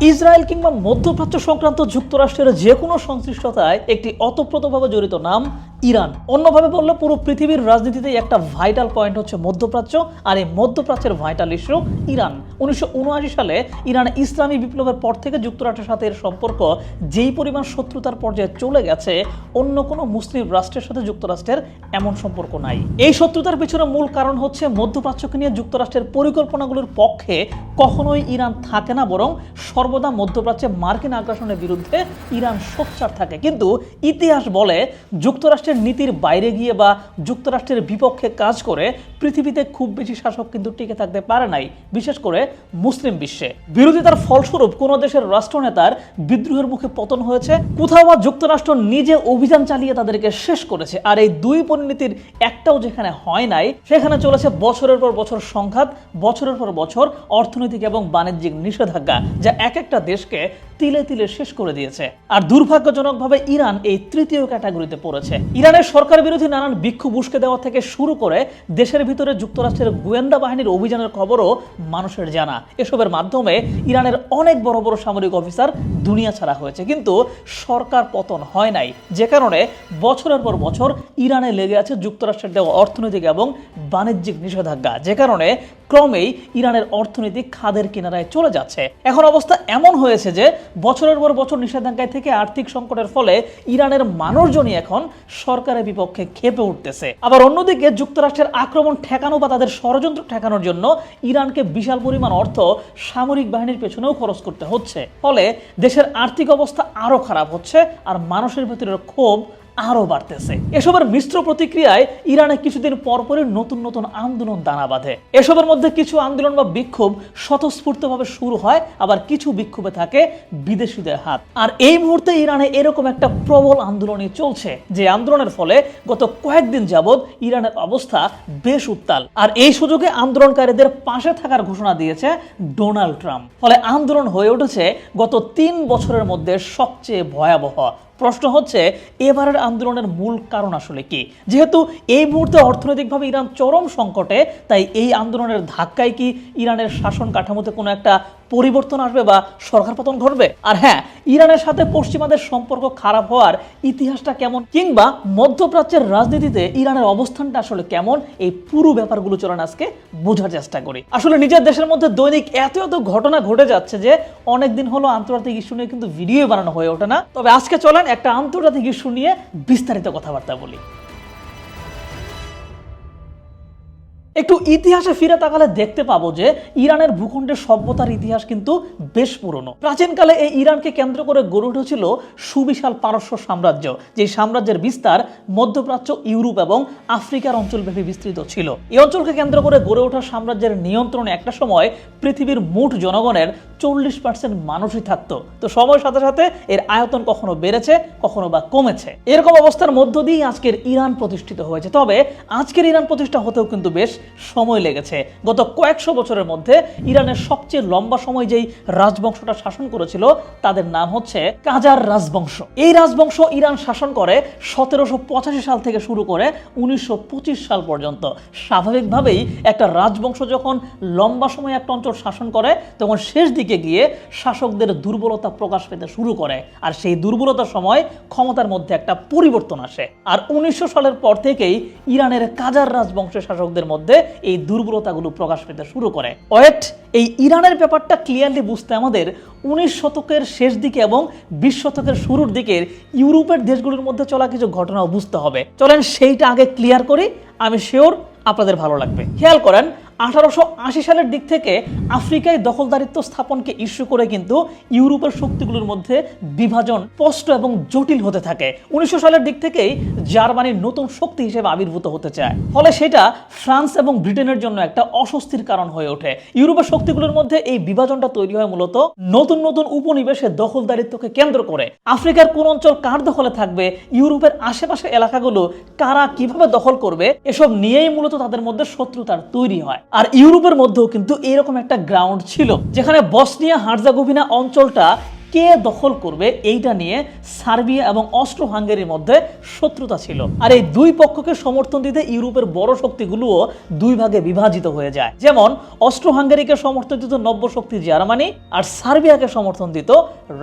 Israel কিংবা মধ্যপ্রাচ্য সংক্রান্ত যুক্তরাষ্ট্রের যে কোনো সংশ্লিষ্টতায় একটি অতপ্রতভাবে জড়িত নাম ইরান। অন্যভাবে বললে পুরো পৃথিবীর রাজনীতিতে একটা ভাইটাল পয়েন্ট হচ্ছে মধ্যপ্রাচ্য, আর এই মধ্যপ্রাচ্যের ভাইটাল ইস্যু ইরান। উনিশশো উনআশি সালে ইরান ইসলামী বিপ্লবের পর থেকে যুক্তরাষ্ট্রের সাথে এর সম্পর্ক যেই পরিমাণ শত্রুতার পর্যায়ে চলে গেছে, অন্য কোনো মুসলিম রাষ্ট্রের সাথে যুক্তরাষ্ট্রের এমন সম্পর্ক নাই। এই শত্রুতার পিছনে মূল কারণ হচ্ছে মধ্যপ্রাচ্যকে নিয়ে যুক্তরাষ্ট্রের পরিকল্পনাগুলোর পক্ষে কখনোই ইরান থাকে না, বরং সর্বদা মধ্যপ্রাচ্যে মার্কিন আগ্রাসনের বিরুদ্ধে ইরান সোচ্চার থাকে। কিন্তু ইতিহাস বলে যুক্তরাষ্ট্রের নীতির বাইরে গিয়ে বা যুক্তরাষ্ট্রের বিপক্ষে কাজ করে পৃথিবীতে খুব বেশি শাসক কিন্তু টিকে থাকতে পারে নাই, বিশেষ করে মুসলিম বিশ্বে। বিরোধিতার ফলস্বরূপ কোনো দেশের রাষ্ট্রনেতার বিদ্রোহের মুখে পতন হয়েছে, কোথাও বা যুক্তরাষ্ট্র নিজে অভিযান চালিয়ে তাদেরকে শেষ করেছে। আর এই দুই পরিণতির একটাও যেখানে হয় নাই, সেখানে চলেছে বছরের পর বছর সংঘাত, বছরের পর বছর অর্থনৈতিক এবং বাণিজ্যিক নিষেধাজ্ঞা, যা এক একটা দেশকে তিলে তিলে শেষ করে দিয়েছে। আর দুর্ভাগ্যজনকভাবে ইরান এই তৃতীয় ক্যাটাগরিতে পড়েছে। ইরানের সরকার বিরোধী নানান বিক্ষোভ উস্কে দেওয়া থেকে শুরু করে দেশের ভিতরে যুক্তরাষ্ট্রের গোয়েন্দা বাহিনীর অভিযানের খবরও মানুষের জানা। এসবের মাধ্যমে ইরানের অনেক বড় বড় সামরিক অফিসার দুনিয়া ছাড়া হয়েছে। কিন্তু সরকার পতন হয় নাই। যে কারণে বছরের পর বছর ইরানে লেগে আছে যুক্তরাষ্ট্রের দেওয়া অর্থনৈতিক এবং বাণিজ্যিক নিষেধাজ্ঞা। যে কারণে ক্রমেই ইরানের অর্থনীতি খাদের কিনারায় চলে যাচ্ছে। এখন অবস্থা এমন হয়েছে যে বছরের পর বছর নিষেধাজ্ঞায় থেকে আর্থিক সংকটের ফলে ইরানের মানুষজনই এখন সরকারের বিপক্ষে খেপে উঠতেছে। আবার অন্যদিকে যুক্তরাষ্ট্রের আক্রমণ ঠেকানো বা তাদের ষড়যন্ত্র ঠেকানোর জন্য ইরানকে বিশাল পরিমাণ অর্থ সামরিক বাহিনীর পেছনেও খরচ করতে হচ্ছে। ফলে দেশের আর্থিক অবস্থা আরও খারাপ হচ্ছে আর মানুষের ভেতরের ক্ষোভ আরও বাড়তেছে। এসবের মিশ্র প্রতিক্রিয়ায় ইরানে কিছুদিন পরপরই নতুন নতুন আন্দোলন দানা বাঁধে। এসবের মধ্যে কিছু আন্দোলন বা বিক্ষোভ স্বতঃস্ফূর্তভাবে শুরু হয়, আবার কিছু বিক্ষোভে থাকে বিদেশিদের হাত। আর এই মুহূর্তে ইরানে এরকম একটা প্রবল আন্দোলনই চলছে, যে আন্দোলনের ফলে গত কয়েকদিন যাবৎ ইরানের অবস্থা বেশ উত্তাল। আর এই সুযোগে আন্দোলনকারীদের পাশে থাকার ঘোষণা দিয়েছে ডোনাল্ড ট্রাম্প। ফলে আন্দোলন হয়ে উঠেছে গত তিন বছরের মধ্যে সবচেয়ে ভয়াবহ প্রশ্ন হচ্ছে, এবারের আন্দোলনের মূল কারণ আসলে কি? যেহেতু এই মুহূর্তে অর্থনৈতিকভাবে ইরান চরম সংকটে, তাই এই আন্দোলনের ধাক্কায় কি ইরানের শাসন কাঠামোতে কোনো একটা পরিবর্তন আসবে বা সরকার পতন ঘটবে? আর হ্যাঁ ইরানের সাথে পশ্চিমাদের সম্পর্ক খারাপ হওয়ার ইতিহাসটা কেমন? কিংবা মধ্যপ্রাচ্যের রাজনীতিতে ইরানের অবস্থানটা আসলে কেমন? এই পুরো ব্যাপারগুলো চলেন আজকে বোঝার চেষ্টা করি। আসলে নিজের দেশের মধ্যে দৈনিক এত এত ঘটনা ঘটে যাচ্ছে যে অনেক দিন হলো আন্তর্জাতিক ইস্যু নিয়ে কিন্তু ভিডিও বানানো হয়ে ওঠে না। তবে আজকে চলেন একটা আন্তর্জাতিক ইস্যু নিয়ে বিস্তারিত কথাবার্তা বলি। একটু ইতিহাসে ফিরে তাকালে দেখতে পাবো যে ইরানের ভূখণ্ডের সভ্যতার ইতিহাস কিন্তু বেশ পুরনো। প্রাচীনকালে এই ইরানকে কেন্দ্র করে গড়ে উঠেছিল সুবিশাল পারস্য সাম্রাজ্য, যে সাম্রাজ্যের বিস্তার মধ্যপ্রাচ্য, ইউরোপ এবং আফ্রিকার অঞ্চলব্যাপী বিস্তৃত ছিল। এই অঞ্চলকে কেন্দ্র করে গড়ে ওঠা সাম্রাজ্যের নিয়ন্ত্রণে একটা সময় পৃথিবীর মোট জনগণের চল্লিশ পার্সেন্ট মানুষই থাকতো। তো সময়ের সাথে সাথে এর আয়তন কখনো বেড়েছে, কখনো বা কমেছে। এরকম অবস্থার মধ্য দিয়েই আজকের ইরান প্রতিষ্ঠিত হয়েছে। তবে আজকের ইরান প্রতিষ্ঠা হতেও কিন্তু বেশ সময় লেগেছে। গত কয়েকশো বছরের মধ্যে ইরানের সবচেয়ে লম্বা সময় যেই রাজবংশটা শাসন করেছিল, তাদের নাম হচ্ছে কাজার রাজবংশ। এই রাজবংশ ইরান শাসন করে সতেরোশো পঁচাশি সাল থেকে শুরু করে উনিশশো সাল পর্যন্ত। স্বাভাবিকভাবেই একটা রাজবংশ যখন লম্বা সময় একটা অঞ্চল শাসন করে, তখন শেষ দিকে গিয়ে শাসকদের দুর্বলতা প্রকাশ পেতে শুরু করে। আর সেই দুর্বলতার সময় ক্ষমতার মধ্যে একটা পরিবর্তন আসে। আর উনিশশো সালের পর থেকেই ইরানের কাজার রাজবংশের শাসকদের মধ্যে এই দুর্বলতাগুলো প্রকাশ পেতে শুরু করে। ওয়েট, এই ইরানের ব্যাপারটা ক্লিয়ারলি বুঝতে আমাদের উনিশ শতকের শেষ দিকে এবং বিশ শতকের শুরুর দিকের ইউরোপের দেশগুলোর মধ্যে চলা কিছু ঘটনাও বুঝতে হবে। চলেন সেইটা আগে ক্লিয়ার করি, আমি শিওর আপনাদের ভালো লাগবে। খেয়াল করেন আঠারোশো আশি সালের দিক থেকে আফ্রিকায় দখলদারিত্ব স্থাপনকে ইস্যু করে কিন্তু ইউরোপের শক্তিগুলোর মধ্যে বিভাজন স্পষ্ট এবং জটিল হতে থাকে। উনিশশো সালের দিক থেকেই জার্মানির নতুন শক্তি হিসেবে আবির্ভূত হতে চায়। ফলে সেটা ফ্রান্স এবং ব্রিটেনের জন্য একটা অস্বস্তির কারণ হয়ে ওঠে। ইউরোপের শক্তিগুলোর মধ্যে এই বিভাজনটা তৈরি হয় মূলত নতুন নতুন উপনিবেশে দখলদারিত্বকে কেন্দ্র করে। আফ্রিকার কোন অঞ্চল কার দখলে থাকবে? ইউরোপের আশেপাশে এলাকাগুলো কারা কীভাবে দখল করবে? এসব নিয়েই মূলত তাদের মধ্যে শত্রুতার তৈরি হয়। আর ইউরোপের মধ্যেও কিন্তু এরকম একটা গ্রাউন্ড ছিল যেখানে বসনিয়া হার্জাগোভিনা অঞ্চলটা কে দখল করবে এইটা নিয়ে সার্বিয়া এবং অস্ট্রো হাঙ্গেরির মধ্যে শত্রুতা ছিল। আর এই দুই পক্ষকে সমর্থন দিতে ইউরোপের বড় শক্তিগুলোও দুই ভাগে বিভাজিত হয়ে যায়। যেমন অস্ট্রো হাঙ্গেরিকে সমর্থন দিত নব্য শক্তি জার্মানি আর সার্বিয়াকে সমর্থন দিত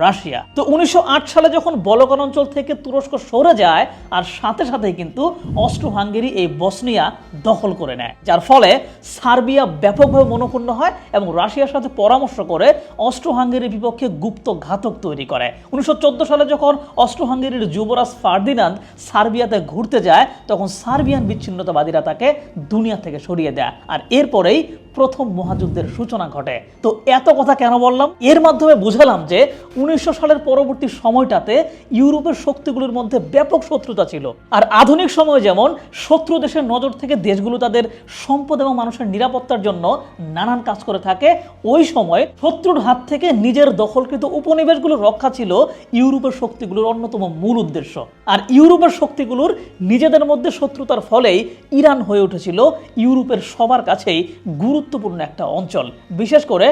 রাশিয়া। তো উনিশশো আট সালে যখন বলকান অঞ্চল থেকে তুরস্ক সরে যায়, আর সাথে সাথে কিন্তু অস্ট্রো হাঙ্গেরি এই বসনিয়া দখল করে নেয়। যার ফলে সার্বিয়া ব্যাপকভাবে মনোক্ষুণ্ণ হয় এবং রাশিয়ার সাথে পরামর্শ করে অস্ট্রো হাঙ্গেরির বিপক্ষে গুপ্ত ঘাতক তৈরি করে। উনিশশো চোদ্দ সালে যখন অস্ট্রো হাঙ্গেরির যুবরাজ ফার্দিনান্দ সার্বিয়াতে ঘুরতে যায়, তখন সার্বিয়ান বিচ্ছিন্নতাবাদীরা তাকে দুনিয়া থেকে সরিয়ে দেয়। আর এরপরেই প্রথম মহাযুদ্ধের সূচনা ঘটে। তো এত কথা কেন বললাম? এর মাধ্যমে বুঝালাম যে উনিশশো সালের পরবর্তী সময়টাতে ইউরোপের শক্তিগুলোর মধ্যে ব্যাপক শত্রুতা ছিল। আর আধুনিক সময়ে যেমন শত্রু দেশের নজর থেকে দেশগুলো তাদের সম্পদ এবং মানুষের নিরাপত্তার জন্য নানান কাজ করে থাকে, ওই সময় শত্রুর হাত থেকে নিজের দখলকৃত উপনিবেশগুলো রক্ষা ছিল ইউরোপের শক্তিগুলোর অন্যতম মূল উদ্দেশ্য। আর ইউরোপের শক্তিগুলোর নিজেদের মধ্যে শত্রুতার ফলেই ইরান হয়ে উঠেছিল ইউরোপের সবার কাছেই গুরুত্বপূর্ণ একটা অঞ্চল, বিশেষ করে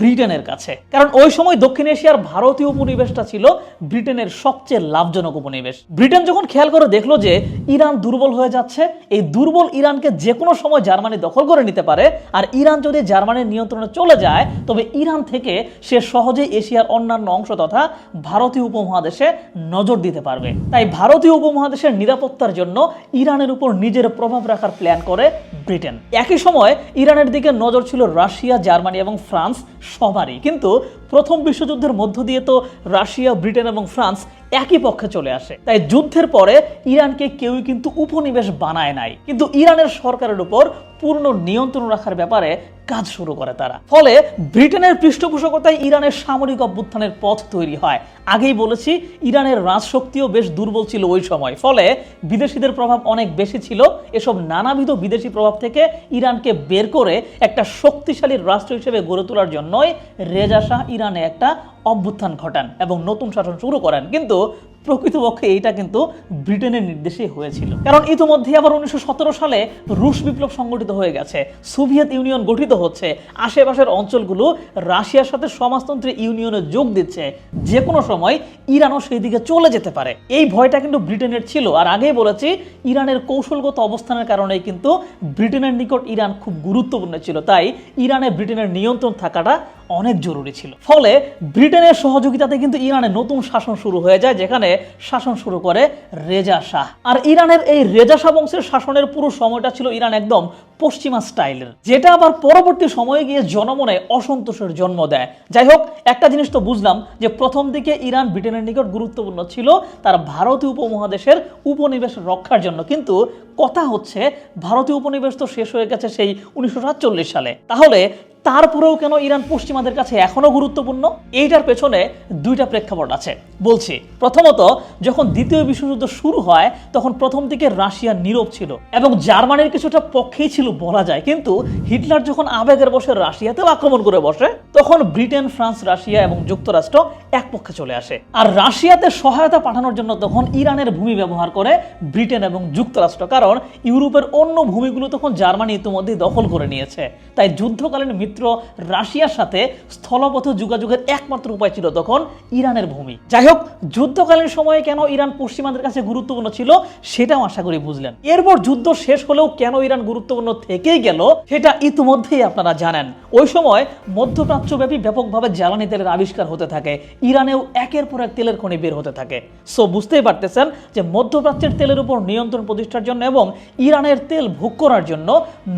ব্রিটেনের কাছে। কারণ ওই সময় দক্ষিণ এশিয়ার ভারতীয় উপনিবেশটা ছিল ব্রিটেনের সবচেয়ে লাভজনক উপনিবেশ। ব্রিটেন যখন খেয়াল করে দেখল যে ইরান দুর্বল হয়ে যাচ্ছে, এই দুর্বল ইরানকে যে কোনো সময় জার্মানি দখল করে নিতে পারে, আর ইরান যদি জার্মানির নিয়ন্ত্রণে চলে যায়, তবে ইরান থেকে সে সহজেই এশিয়ার অন্যান্য অংশ তথা ভারতীয় উপমহাদেশে নজর দিতে পারবে। তাই ভারতীয় উপমহাদেশের নিরাপত্তার জন্য ইরানের উপর নিজের প্রভাব রাখার প্ল্যান করে ব্রিটেন। একই সময় ইরানের দিকে নজর ছিল রাশিয়া জার্মানি এবং ফ্রান্স সবারই। কিন্তু প্রথম বিশ্বযুদ্ধের মধ্য দিয়ে তো রাশিয়া, ব্রিটেন এবং ফ্রান্স একই পক্ষে চলে আসে। তাই যুদ্ধের পরে ইরানকে কেউই কিন্তু উপনিবেশ বানায় নাই। কিন্তু ইরানের সরকারের উপর পূর্ণ নিয়ন্ত্রণ রাখার ব্যাপারে কাজ শুরু করে তারা। ফলে ব্রিটেনের পৃষ্ঠপোষকতায় ইরানের সামরিক অভ্যুত্থানের পথ তৈরি হয়। আগেই বলেছি, ইরানের রাজশক্তিও বেশ দুর্বল ছিল ওই সময়। ফলে বিদেশিদের প্রভাব অনেক বেশি ছিল। এসব নানাবিধ বিদেশি প্রভাব থেকে ইরানকে বের করে একটা শক্তিশালী রাষ্ট্র হিসেবে গড়ে তোলার জন্যই রেজা শাহ ইরানে একটা অভ্যুত্থান ঘটান এবং নতুন শাসন শুরু করেন। কিন্তু প্রকৃতপক্ষে এইটা কিন্তু ব্রিটেনের নির্দেশেই হয়েছিল। কারণ ইতিমধ্যে আবার উনিশশো সালে রুশ বিপ্লব সংগঠিত হয়ে গেছে। সোভিয়েত ইউনিয়ন গঠিত হচ্ছে। আশেপাশের অঞ্চলগুলো রাশিয়ার সাথে সমাজতন্ত্রী ইউনিয়নে যোগ দিচ্ছে। যে কোনো সময় ইরানও সেই দিকে চলে যেতে পারে। এই ভয়টা কিন্তু ব্রিটেনের ছিল। আর আগেই বলেছি, ইরানের কৌশলগত অবস্থানের কারণে কিন্তু ব্রিটেনের নিকট ইরান খুব গুরুত্বপূর্ণ ছিল। তাই ইরানে ব্রিটেনের নিয়ন্ত্রণ থাকাটা অনেক জরুরি ছিল। ফলে ব্রিটেনের সহযোগিতাতে কিন্তু ইরানে নতুন শাসন শুরু হয়ে যায়, যেখানে শাসন শুরু করে রেজা শাহ। আর ইরানের এই রেজা শাহ বংশের শাসনের পুরো সময়টা ছিল ইরান একদম পশ্চিমা স্টাইলের, যেটা আবার পরবর্তী সময়ে গিয়ে জনমনে অসন্তোষের জন্ম দেয়। যাই হোক, একটা জিনিস তো বুঝলাম যে প্রথম দিকে ইরান ব্রিটেনের নিকট গুরুত্বপূর্ণ ছিল তার ভারতীয় উপমহাদেশের উপনিবেশ রক্ষার জন্য। কিন্তু কথা হচ্ছে, ভারতীয় উপনিবেশ তো শেষ হয়ে গেছে সেই উনিশশো সাতচল্লিশ সালে। তাহলে তারপরেও কেন ইরান পশ্চিমাদের কাছে এখনও গুরুত্বপূর্ণ? এইটার পেছনে দুইটা প্রেক্ষাপট আছে। বলছি, প্রথমত, যখন দ্বিতীয় বিশ্বযুদ্ধ শুরু হয়, তখন প্রথম দিকে রাশিয়া নীরব ছিল এবং জার্মানির কিছুটা পক্ষেই ছিল বলা যায়। কিন্তু হিটলার যখন আবেগের বসে রাশিয়াতেও আক্রমণ করে বসে, তখন ব্রিটেন, ফ্রান্স, রাশিয়া এবং যুক্তরাষ্ট্র এক পক্ষে চলে আসে। আর রাশিয়াতে সহায়তা পাঠানোর জন্য তখন ইরানের ভূমি ব্যবহার করে ব্রিটেন এবং যুক্তরাষ্ট্র, কারণ ইউরোপের অন্য ভূমিগুলো তখন জার্মানি ইতিমধ্যেই দখল করে নিয়েছে। তাই যুদ্ধকালীন মিত্র রাশিয়ার সাথে স্থলপথ যোগাযোগের একমাত্র উপায় ছিল তখন ইরানের ভূমি। যাই হোক, যুদ্ধকালীন সময়ে কেন ইরান পশ্চিমাদের কাছে গুরুত্বপূর্ণ ছিল সেটাও আশা করি বুঝলেন। এরপর যুদ্ধ শেষ হলেও কেন ইরান গুরুত্বপূর্ণ থেকেই গেল, সেটা ইতিমধ্যেই আপনারা জানেন। ওই সময় মধ্যপ্রাচ্যব্যাপী ব্যাপকভাবে জ্বালানি তেলের আবিষ্কার হতে থাকে, ইরানেও একের পর এক তেলের খনি বের হতে থাকে। সো বুঝতেই পারতেছেন যে মধ্যপ্রাচ্যের তেলের উপর নিয়ন্ত্রণ প্রতিষ্ঠার জন্য এবং ইরানের তেল ভোগ করার জন্য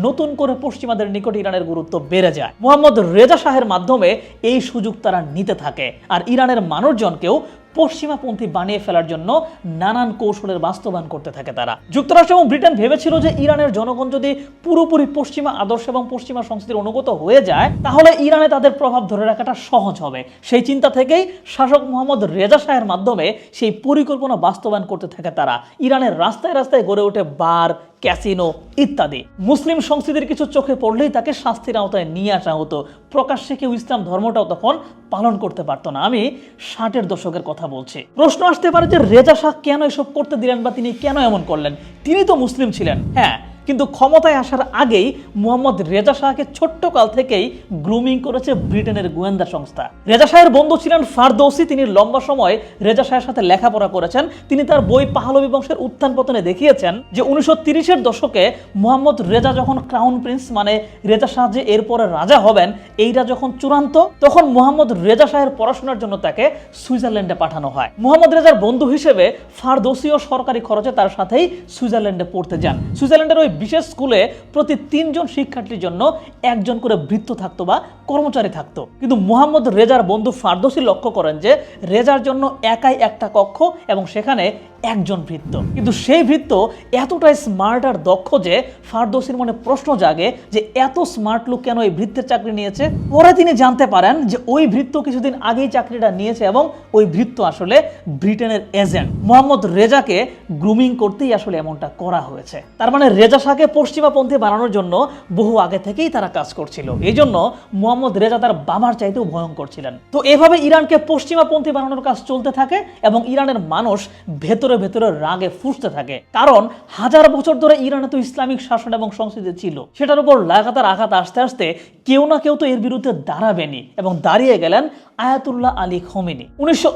নতুন করে পশ্চিমাদের নিকট ইরানের গুরুত্ব বেড়ে যায়। মোহাম্মদ রেজা শাহের মাধ্যমে এই সুযোগ তারা নিতে থাকে। আর ইরানের মানুষজনকেও পশ্চিমাপন্থী বানিয়ে ফেলার জন্য নানান কৌশলের বাস্তবায়ন করতে থাকে তারা। যুক্তরাষ্ট্র এবং ব্রিটেন ভেবেছিল যে ইরানের জনগণ যদি পুরোপুরি পশ্চিমা আদর্শ এবং পশ্চিমা সংস্কৃতির অনুগত হয়ে যায়, তাহলে ইরানে তাদের প্রভাব ধরে রাখাটা সহজ হবে। সেই চিন্তা থেকেই শাসক মোহাম্মদ রেজা শাহের মাধ্যমে সেই পরিকল্পনা বাস্তবায়ন করতে থাকে তারা। ইরানের রাস্তায় রাস্তায় গড়ে ওঠে বার, ক্যাসিনো ইত্যাদি। মুসলিম সংস্কৃতির কিছু চোখে পড়লেই তাকে শাস্তির আওতায় নিয়ে আসা হতো। প্রকাশ্যে কেউ ইসলাম ধর্মটাও তখন পালন করতে পারতো না। আমি ষাটের দশকের কথা বলছি। প্রশ্ন আসতে পারে যে রেজা শাহ কেন এসব করতে দিলেন বা তিনি কেন এমন করলেন? তিনি তো মুসলিম ছিলেন। হ্যাঁ কিন্তু ক্ষমতায় আসার আগেই মোহাম্মদ রেজা শাহকে ছোট্ট কাল থেকেই গ্রুমিং করেছে ব্রিটেনের গোয়েন্দা সংস্থা। রেজা শাহের বন্ধু ছিলেন ফারদৌসি, তিনি লম্বা সময় রেজা শাহের সাথে লেখাপড়া করেছেন। তিনি তার বই পাহলবি বংশের উত্থান পতনে দেখিয়েছেন যে উনিশশো তিরিশের দশকে মোহাম্মদ রেজা যখন ক্রাউন প্রিন্স মানে রেজা শাহ যে এরপরে রাজা হবেন এইটা যখন চূড়ান্ত, তখন মোহাম্মদ রেজা শাহের পড়াশোনার জন্য তাকে সুইজারল্যান্ডে পাঠানো হয়। মোহাম্মদ রেজার বন্ধু হিসেবে ফারদৌসিও সরকারি খরচে তার সাথেই সুইজারল্যান্ডে পড়তে যান। সুইজারল্যান্ডের ওই বিশেষ স্কুলে প্রতি তিনজন শিক্ষার্থীর জন্য একজন করে বৃত্ত থাকতো বা কর্মচারী থাকতো। কিন্তু মোহাম্মদ রেজার বন্ধু ফারদোসি লক্ষ্য করেন যে রেজার জন্য একাই একটা কক্ষ এবং সেখানে একজন ভৃত্য। কিন্তু সেই ভৃত্য এতটাই স্মার্ট আর দক্ষ যে ফারদৌসির মনে প্রশ্ন জাগে যে এত স্মার্ট লোক কেন এই ভৃত্যের চাকরি নিয়েছে? পরে তিনি জানতে পারেন যে ওই ভৃত্য কিছুদিন আগেই চাকরিটা নিয়েছে এবং ওই ভৃত্য আসলে ব্রিটেনের এজেন্ট। মোহাম্মদ রেজাকে গ্রুমিং করতেই আসলে এমনটা করা হয়েছে। তার মানে রেজা শাহকে পশ্চিমাপন্থী বানানোর জন্য বহু আগে থেকেই তারা কাজ করছিল। এই জন্য মোহাম্মদ রেজা তার বাবার চাইতেও ভয়ঙ্কর ছিলেন। তো এভাবে ইরানকে পশ্চিমাপন্থী বানানোর কাজ চলতে থাকে এবং ইরানের মানুষ ভেতরে ভেতরে ভেতরে রাগে ফুসতে থাকে। কারণ হাজার বছর ধরে ইরানে তো ইসলামিক শাসন এবং সংস্কৃতি ছিল। সেটার উপর লাগাতার আঘাত আসতে আসতে কেউ না কেউ তো এর বিরুদ্ধে দাঁড়াবেনি এবং দাঁড়িয়ে গেলেন আয়াতুল্লাহ আলী খমিনি। উনিশশো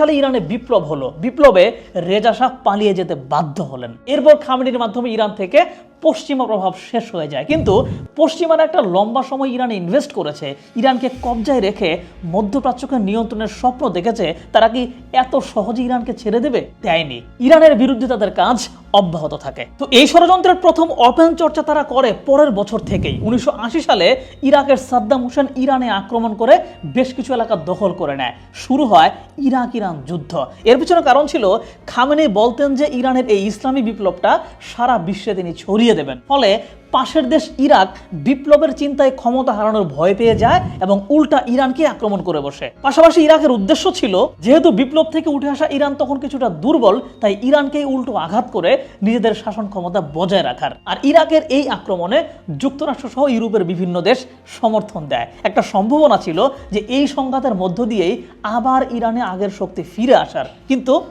সালে ইরানে বিপ্লব হলো। বিপ্লবে রেজা শাহ পালিয়ে যেতে বাধ্য হলেন। এরপর খামেনির মাধ্যমে ইরান থেকে পশ্চিমা প্রভাব শেষ হয়ে যায়। কিন্তু পশ্চিমারা একটা লম্বা সময় ইরানে ইনভেস্ট করেছে। ইরানকে কবজায় রেখে মধ্যপ্রাচ্যকে নিয়ন্ত্রণের স্বপ্ন দেখেছে। তারা কি এত সহজে ইরানকে ছেড়ে দেবে? দেয়নি। ইরানের বিরুদ্ধে তাদের কাজ অব্যাহত থাকে। তো এই ষড়যন্ত্রের প্রথম ওপেন চর্চা তারা করে পরের বছর থেকেই। উনিশশো আশি সালে ইরাকের সাদ্দাম হোসেন ইরানে আক্রমণ করে বেশ কিছু এলাকা দখল করে নেয়। শুরু হয় ইরাক ইরান যুদ্ধ। এর পিছনে কারণ ছিল, খামেনি বলতেন যে ইরানের এই ইসলামী বিপ্লবটা সারা বিশ্বে তিনি ছড়িয়ে দেবেন। ফলে পাশের দেশ ইরাক বিপ্লবের চিন্তায় ক্ষমতা হারানোর ভয় পেয়ে যায় এবং উল্টা ইরানকে আক্রমণ করে বসে। পাশাপাশি ইরাকের উদ্দেশ্য ছিল, যেহেতু বিপ্লব থেকে উঠে আসা ইরান তখন কিছুটা দুর্বল, তাই ইরানকেই উল্টো আঘাত করে নিজেদের শাসন ক্ষমতা বজায় রাখার। আর ইরাকের এই আক্রমণে যুক্তরাষ্ট্র সহ ইউরোপের বিভিন্ন দেশ সমর্থন দেয়। একটা সম্ভাবনা ছিল যে এই সংঘাতের মধ্য দিয়েই আবার ইরানে আগের শক্তি ফিরে আসার। কিন্তু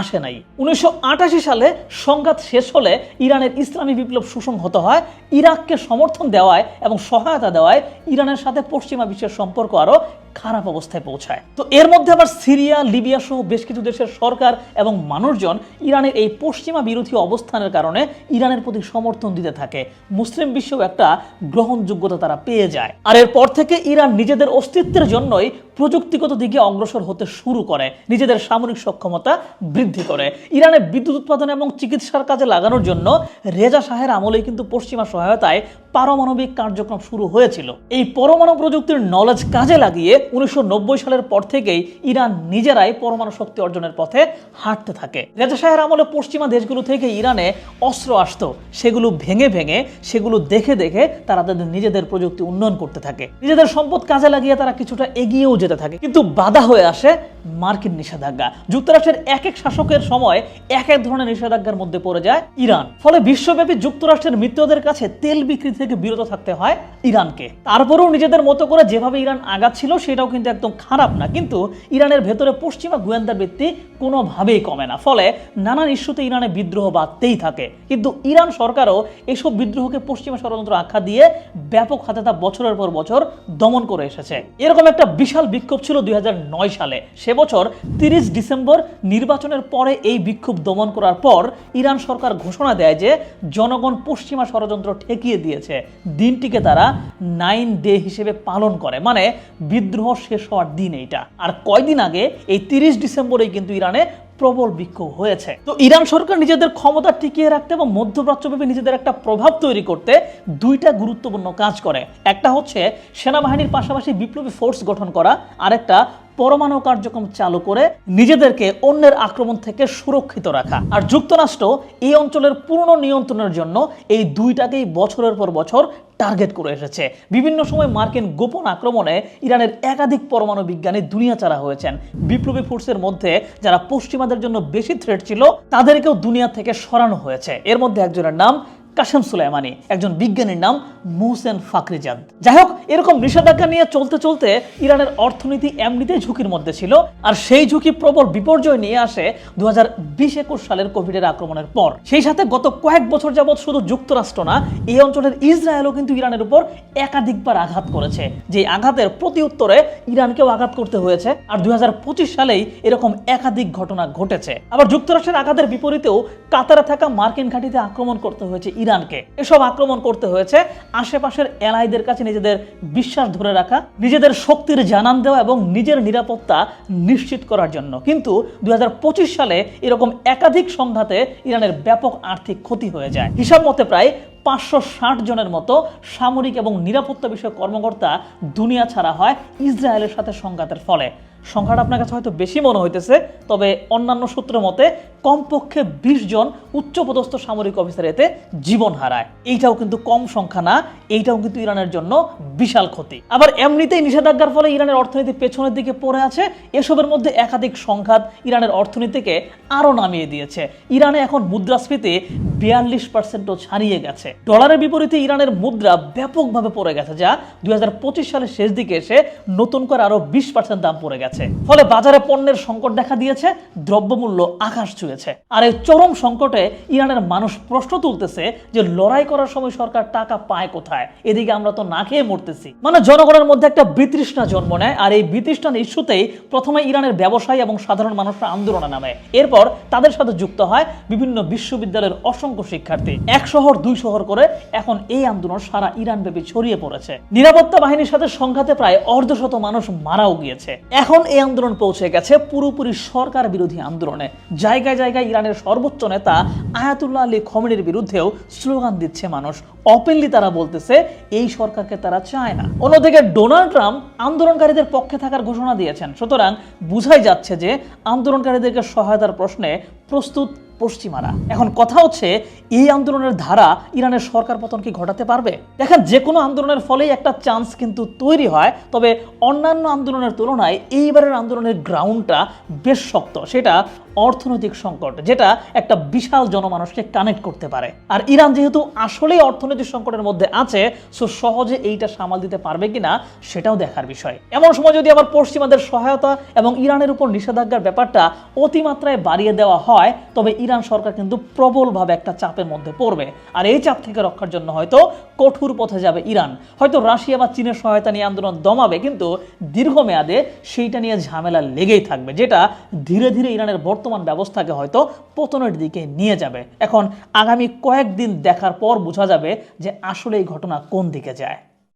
আসে নাই। উনিশশো আটাশি সালে সংঘাত শেষ হলে ইরানের ইসলামী বিপ্লব সুসংহত হয়, ইরাককে সমর্থন দেওয়ায় এবং সহায়তা দেওয়ায় ইরানের সাথে পশ্চিমা বিশ্বের সম্পর্ক আরও খারাপ অবস্থায় পৌঁছায়। তো এর মধ্যে আবার সিরিয়া, লিবিয়া সহ বেশ কিছু দেশের সরকার এবং মানুষজন ইরানের এই পশ্চিমা বিরোধী অবস্থানের কারণে ইরানের প্রতি সমর্থন দিতে থাকে। মুসলিম বিশ্বেও একটা গ্রহণযোগ্যতা তারা পেয়ে যায়। আর এরপর থেকে ইরান নিজেদের অস্তিত্বের জন্যই প্রযুক্তিগত দিকে অগ্রসর হতে শুরু করে। নিজেদের সামরিক সক্ষমতা বৃদ্ধি করে। ইরানে বিদ্যুৎ উৎপাদন এবং চিকিৎসার কাজে লাগানোর জন্য রেজা শাহের আমলেই কিন্তু পশ্চিমা সহায়তায় পারমাণবিক কার্যক্রম শুরু হয়েছিল। এই পরমাণু প্রযুক্তির নলেজ কাজে লাগিয়ে উনিশশো নব্বই সালের পর থেকেই ইরান নিজেরাই পরমাণু শক্তি অর্জনের পথে হাঁটতে থাকে। রেজা শাহের আমলে পশ্চিমা দেশগুলো থেকে ইরানে অস্ত্র আসতো। সেগুলো ভেঙে ভেঙে, সেগুলো দেখে দেখে তারা তাদের নিজেদের প্রযুক্তি উন্নয়ন করতে থাকে। নিজেদের সম্পদ কাজে লাগিয়ে তারা কিছুটা এগিয়েও যেতে থাকে। কিন্তু বাধা হয়ে আসে মার্কিন নিষেধাজ্ঞা। যুক্তরাষ্ট্রের এক এক শাসকের সময় এক এক ধরনের নিষেধাজ্ঞার মধ্যে পড়ে যায় ইরান। ফলে বিশ্বব্যাপী যুক্তরাষ্ট্রের মিত্রদের কাছে তেল বিক্রি থেকে বিরত থাকতে হয় ইরানকে। তারপরেও নিজেদের মতো করে যেভাবে ইরান আগাচ্ছিল, সেটাও কিন্তু একদম খারাপ না। কিন্তু ইরানের ভেতরে পশ্চিমা গোয়েন্দা বৃত্তি কোনোভাবেই কমে না। ফলে নানান ইস্যুতে ইরানে বিদ্রোহ বাড়তেই থাকে। কিন্তু ইরান সরকারও এসব বিদ্রোহকে পশ্চিমা ষড়যন্ত্র আখ্যা দিয়ে ব্যাপক হাতে তা বছরের পর বছর দমন করে এসেছে। এরকম একটা বিশাল বিক্ষোভ ছিল দুই হাজার নয় সালে। সে বছর তিরিশ ডিসেম্বর নির্বাচনের পরে এই বিক্ষোভ দমন করার পর ইরান সরকার ঘোষণা দেয় যে, জনগণ পশ্চিমা ষড়যন্ত্র ঠেকিয়ে দিয়েছে। দিনটিকে তারা নাইন ডে হিসেবে পালন করে। মানে বিদ্রোহ শেষ হওয়ার দিন এইটা। আর কয়দিন আগে এই তিরিশ ডিসেম্বরেই কিন্তু ইরানে প্রবল বিক্ষোভ হয়েছে। তো ইরান সরকার নিজেদের ক্ষমতা টিকিয়ে রাখতে এবং মধ্যপ্রাচ্যব্যাপী নিজেদের একটা প্রভাব তৈরি করতে দুইটা গুরুত্বপূর্ণ কাজ করে। একটা হচ্ছে সেনাবাহিনীর পাশাপাশি বিপ্লবী ফোর্স গঠন করা। আরেকটা পরমাণু কার্যক্রম চালু করে নিজেদেরকে অন্যের আক্রমণ থেকে সুরক্ষিত রাখা। আর যুক্তরাষ্ট্র এই অঞ্চলের পূর্ণ নিয়ন্ত্রণের জন্য এই দুইটাকেই বছরের পর বছর টার্গেট করে এসেছে। বিভিন্ন সময় মার্কিন গোপন আক্রমণে ইরানের একাধিক পরমাণু বিজ্ঞানী দুনিয়া চারা হয়েছেন। বিপ্লবী ফোর্সের মধ্যে যারা পশ্চিমাদের জন্য বেশি থ্রেট ছিল, তাদেরকেও দুনিয়া থেকে সরানো হয়েছে। এর মধ্যে একজনের নাম কাশেম সুলাইমানি, একজন বিজ্ঞানীর নাম মোহসেন ফাকরিজাদ যাই হোক এরকম নিষেধাজ্ঞা নিয়ে চলতে চলতে ইরানের অর্থনীতি এমনিতেই ঝুঁকির মধ্যে ছিল, আর সেই ঝুঁকি প্রবল বিপর্যয় নিয়ে আসে দু হাজার সালের কোভিডের আক্রমণের পর। সেই সাথে গত কয়েক বছর যাবৎ শুধু যুক্তরাষ্ট্র না, এই অঞ্চলের ইসরায়েলও কিন্তু ইরানের উপর একাধিকবার আঘাত করেছে যে আঘাতের প্রতি উত্তরে ইরানকেও আঘাত করতে হয়েছে, আর দুই হাজার পঁচিশ সালেই এরকম একাধিক ঘটনা ঘটেছে। আবার যুক্তরাষ্ট্রের আঘাতের বিপরীতেও কাতারে থাকা মার্কিন ঘাঁটিতে আক্রমণ করতে হয়েছে ইরানকে। এসব আক্রমণ করতে হয়েছে আশেপাশের এলাইদের কাছে নিজেদের বিশ্বাস ধরে রাখা, নিজেদের শক্তির জানান দেওয়া এবং নিজের নিরাপত্তা নিশ্চিত করার জন্য। কিন্তু দু হাজার পঁচিশ সালে এরকম একাধিক সংঘাতে ইরানের ব্যাপক আর্থিক ক্ষতি হয়ে যায়। হিসাব মতে প্রায় পাঁচশো ষাট জনের মতো সামরিক এবং নিরাপত্তা বিষয়ক কর্মকর্তা দুনিয়া ছাড়া হয় ইসরায়েলের সাথে সংঘাতের ফলে। সংখ্যাটা আপনার কাছে হয়তো বেশি মনে হইতেছে, তবে অন্যান্য সূত্র মতে কমপক্ষে বিশ জন উচ্চপদস্থ সামরিক অফিসার এতে জীবন হারায়। এইটাও কিন্তু কম সংখ্যা না, এইটাও কিন্তু ইরানের জন্য বিশাল ক্ষতি। আবার এমনিতেই নিষেধাজ্ঞার ফলে ইরানের অর্থনীতি পেছনের দিকে পড়ে আছে, এসবের মধ্যে একাধিক সংঘাত ইরানের অর্থনীতিকে আরও নামিয়ে দিয়েছে। ইরানে এখন মুদ্রাস্ফীতি বিয়াল্লিশ পার্সেন্টও ছাড়িয়ে গেছে। ডলারের বিপরীতে ইরানের মুদ্রা ব্যাপকভাবে পড়ে গেছে, যা দুই হাজার পঁচিশ সালের শেষ দিকে এসে নতুন করে আরও বিশ পার্সেন্ট দাম পড়ে গেছে। ফলে বাজারে পণ্যের সংকট দেখা দিয়েছে, দ্রব্যমূল্য আকাশ ছুঁয়েছে। আর এই চরম সংকটে ইরানের মানুষ প্রশ্ন তুলতেছে যে লড়াই করার সময় সরকার টাকা পায় কোথায়? এদিকে আমরা তো না খেয়ে মরতেছি। মানে জনগণের মধ্যে একটা বিতৃষ্ণা জন্ম নেয়, আর এই বিতৃষ্ণার ইস্যুতেই প্রথমে ইরানের ব্যবসায়ী এবং সাধারণ মানুষরা আন্দোলনে নামে। এরপর তাদের সাথে যুক্ত হয় বিভিন্ন বিশ্ববিদ্যালয়ের অসংখ্য শিক্ষার্থী। এক শহর, দুই শহর করে এখন এই আন্দোলন সারা ইরান ব্যাপী ছড়িয়ে পড়েছে। নিরাপত্তা বাহিনীর সাথে সংঘাতে প্রায় অর্ধশত মানুষ মারাও গিয়েছে। এখন এই আন্দোলন পৌঁছে গেছে পুরোপুরি সরকার বিরোধী আন্দোলনে। জায়গায় জায়গায় ইরানের সর্বোচ্চ নেতা আয়াতুল্লাহ আলী খমেনির বিরুদ্ধেও স্লোগান দিচ্ছে মানুষ। অপেনলি তারা বলতেছে, এই সরকারকে তারা চায় না। অন্যদিকে ডোনাল্ড ট্রাম্প আন্দোলনকারীদের পক্ষে থাকার ঘোষণা দিয়েছেন। সুতরাং বুঝাই যাচ্ছে যে, আন্দোলনকারীদেরকে সহায়তার প্রশ্নে প্রস্তুত পশ্চিমারা। এখন কথা হচ্ছে, এই আন্দোলনের ধারা ইরানের সরকার পতন কি ঘটাতে পারবে? দেখেন যে কোনো আন্দোলনের ফলেই একটা চান্স কিন্তু তৈরি হয়, তবে অন্যান্য আন্দোলনের তুলনায় এইবারের আন্দোলনের গ্রাউন্ডটা বেশ শক্ত। সেটা অর্থনৈতিক সংকট, যেটা একটা বিশাল জনমানুষকে কানেক্ট করতে পারে। আর ইরান যেহেতু আসলেই অর্থনৈতিক সংকটের মধ্যে আছে সো সহজে এইটা সামাল দিতে পারবে কিনা সেটাও দেখার বিষয়। এমন সময় যদি আবার পশ্চিমাদের সহায়তা এবং ইরানের উপর নিষেধাজ্ঞার ব্যাপারটা অতিমাত্রায় বাড়িয়ে দেওয়া হয়, তবে ইরান সরকার কিন্তু প্রবলভাবে একটা চাপের মধ্যে পড়বে। আর এই চাপ থেকে রক্ষার জন্য হয়তো কঠোর পথে যাবে ইরান। হয়তো রাশিয়া বা চীনের সহায়তা নিয়ে আন্দোলন দমাবে, কিন্তু দীর্ঘমেয়াদে সেইটা নিয়ে ঝামেলা লেগেই থাকবে, যেটা ধীরে ধীরে ইরানের বর্তমান ব্যবস্থাকে হয়তো পতনের দিকে নিয়ে যাবে। এখন আগামী কয়েকদিন দেখার পর বোঝা যাবে যে আসলে এই ঘটনা কোন দিকে যায়।